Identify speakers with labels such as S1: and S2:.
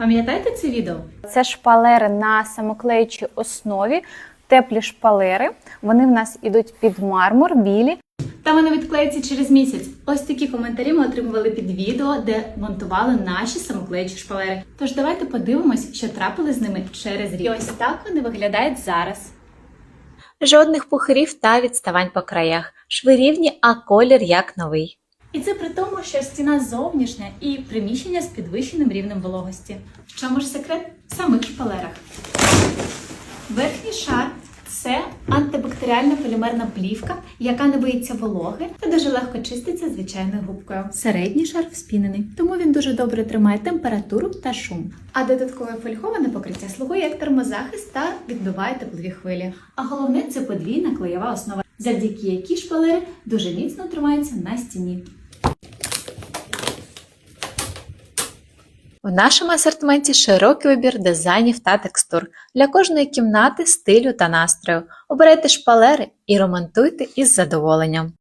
S1: Пам'ятаєте це відео?
S2: Це шпалери на самоклеючій основі, теплі шпалери. Вони в нас ідуть під мармур, білі.
S1: Та вони відклеються через місяць. Ось такі коментарі ми отримували під відео, де монтували наші самоклеючі шпалери. Тож давайте подивимось, що трапили з ними через рік. І ось так вони виглядають зараз.
S3: Жодних пухирів та відставань по краях. Шви рівні, а колір як новий.
S1: І це при тому, що стіна зовнішня і приміщення з підвищеним рівнем вологості. В чому ж секрет? В самих шпалерах. Верхній шар це антибактеріальна полімерна плівка, яка не боїться вологи та дуже легко чиститься звичайною губкою. Середній шар вспінений, тому він дуже добре тримає температуру та шум. А додаткове фольговане покриття слугує як термозахист та відбиває теплові хвилі. А головне це подвійна клеєва основа, завдяки якій шпалери дуже міцно тримаються на стіні.
S3: У нашому асортименті широкий вибір дизайнів та текстур для кожної кімнати, стилю та настрою. Обирайте шпалери і ремонтуйте із задоволенням.